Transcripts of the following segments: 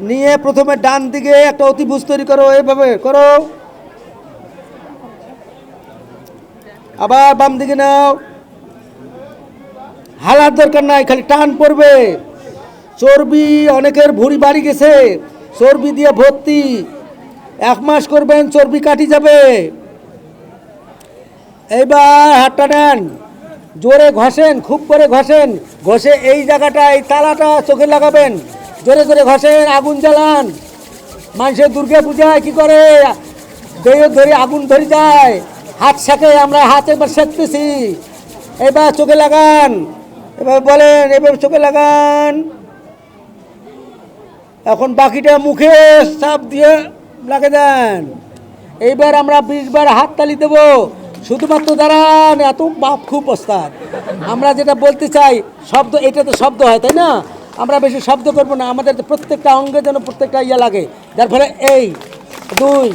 নিয়ে প্রথমে ডান দিকে একটা অতিভুজ তৈরি করো এইভাবে করো। আবার বাম দিকে নাও। হালার দরকার নাই, খালি টান পড়বে। চর্বি, অনেকের ভুঁড়ি বাড়ি গেছে। চর্বি দিয়ে ভর্তি। এক মাস করবেন, চর্বি কাটি যাবে। এইবার হাতটা নেন। জোরে ঘষেন, খুব করে ঘষেন। ঘষে এই জায়গাটা এই তালাটা চোখে লাগাবেন। জোরে জোরে ঘষেন, আগুন জ্বালান। মানুষের দুর্গা পূজায় কি করে? দেহে ধরে আগুন ধরে যায়। হাত শেখে আমরা হাত একবার শেখতেছি এবার চোখে লাগান। এবার বলেন, এবার চোখে লাগান। এখন বাকিটা মুখে চাপ দিয়ে লাগে দেন। এইবার আমরা বিশ বার হাত তালি দেবো। শুধুমাত্র দাঁড়ান, এত বাপ খুব ওস্তাদ আমরা যেটা বলতে চাই, শব্দ এটা তো শব্দ হয়, তাই না? আমরা বেশি শব্দ করব না, আমাদের প্রত্যেকটা অঙ্গে যেন প্রত্যেকটা ইয়ে লাগে। যার ফলে এই দুই।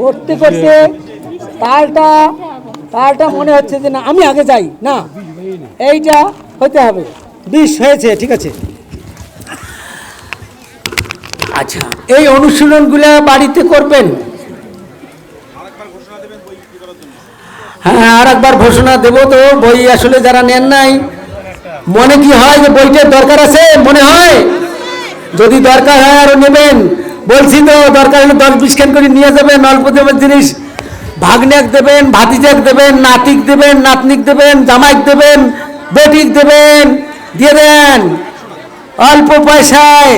করতে করতে তালটা তালটা মনে হচ্ছে যে না, আমি আগে যাই, না। এইটা হতে হবে। বিষ হয়েছে, ঠিক আছে। আচ্ছা এই অনুশীলনগুলো বাড়িতে করবেন? হ্যাঁ আর একবার ঘোষণা দেবো তো, বই আসলে যারা নেন নাই, মনে কি হয় যে বইটার দরকার আছে? মনে হয়? যদি দরকার হয় আরও নেবেন। বলছি তো, দরকার হলে দশ বিশ করে নিয়ে যাবেন, অল্প দেবেন জিনিস। ভাগ্নেক দেবেন, ভাতিজাক দেবেন, নাতিক দেবেন, নাতনিক দেবেন, জামাইক দেবেন বেটিক দেবেন। দিয়ে দেন। অল্প পয়সায়।